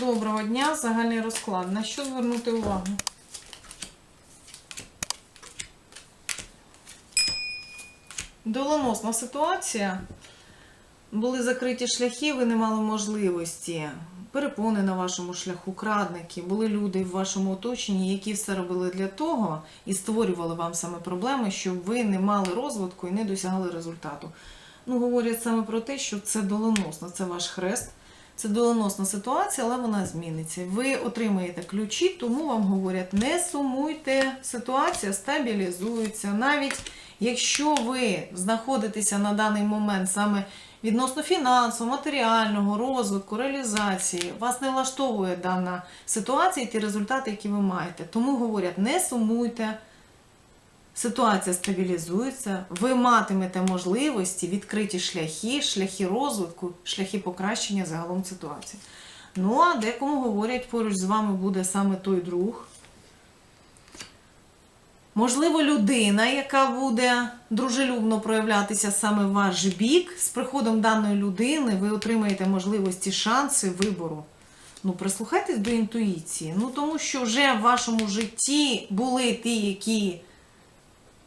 Доброго дня, загальний розклад. На що звернути увагу? Доленосна ситуація. Були закриті шляхи, ви не мали можливості. Перепони на вашому шляху, крадники, були люди в вашому оточенні, які все робили для того і створювали вам саме проблеми, щоб ви не мали розвитку і не досягали результату. Ну, говорять саме про те, що це доленосно, це ваш хрест. Це доленосна ситуація, але вона зміниться. Ви отримаєте ключі, тому вам говорять, не сумуйте, ситуація стабілізується. Навіть якщо ви знаходитеся на даний момент саме відносно фінансового, матеріального, розвитку, реалізації, вас не влаштовує дана ситуація і ті результати, які ви маєте. Тому говорять, не сумуйте. Ситуація стабілізується, ви матимете можливості, відкриті шляхи, шляхи розвитку, шляхи покращення загалом ситуації. Ну, а декому говорять, поруч з вами буде саме той друг. Можливо, людина, яка буде дружелюбно проявлятися саме в ваш бік, з приходом даної людини ви отримаєте можливості, шанси вибору. Ну, прислухайтесь до інтуїції. Ну, тому що вже в вашому житті були ті, які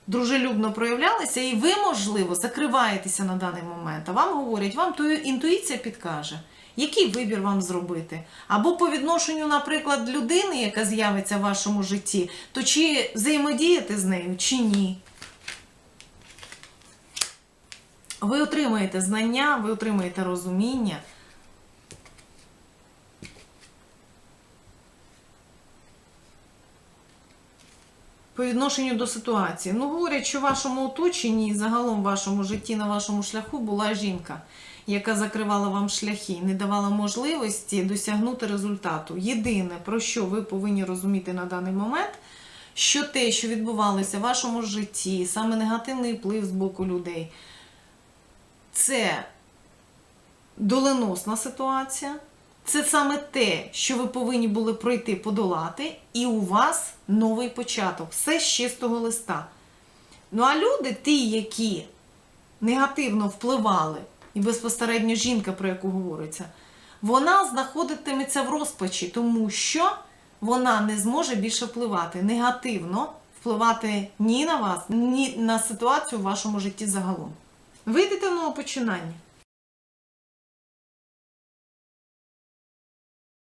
дружелюбно проявлялися, і ви, можливо, закриваєтеся на даний момент. А вам говорять, вам то інтуїція підкаже, який вибір вам зробити. Або по відношенню, наприклад, людини, яка з'явиться в вашому житті, то чи взаємодіяти з нею, чи ні. Ви отримаєте знання, ви отримаєте розуміння. По відношенню до ситуації. Ну, говорять, що в вашому оточенні і загалом в вашому житті на вашому шляху була жінка, яка закривала вам шляхи, не давала можливості досягнути результату. Єдине, про що ви повинні розуміти на даний момент, що те, що відбувалося в вашому житті, саме негативний вплив з боку людей, це доленосна ситуація. Це саме те, що ви повинні були пройти, подолати, і у вас новий початок. Все з чистого листа. Ну а люди, ті, які негативно впливали, і безпосередньо жінка, про яку говориться, вона знаходитиметься в розпачі, тому що вона не зможе більше впливати негативно впливати ні на вас, ні на ситуацію в вашому житті загалом. Вийдете в нове починання.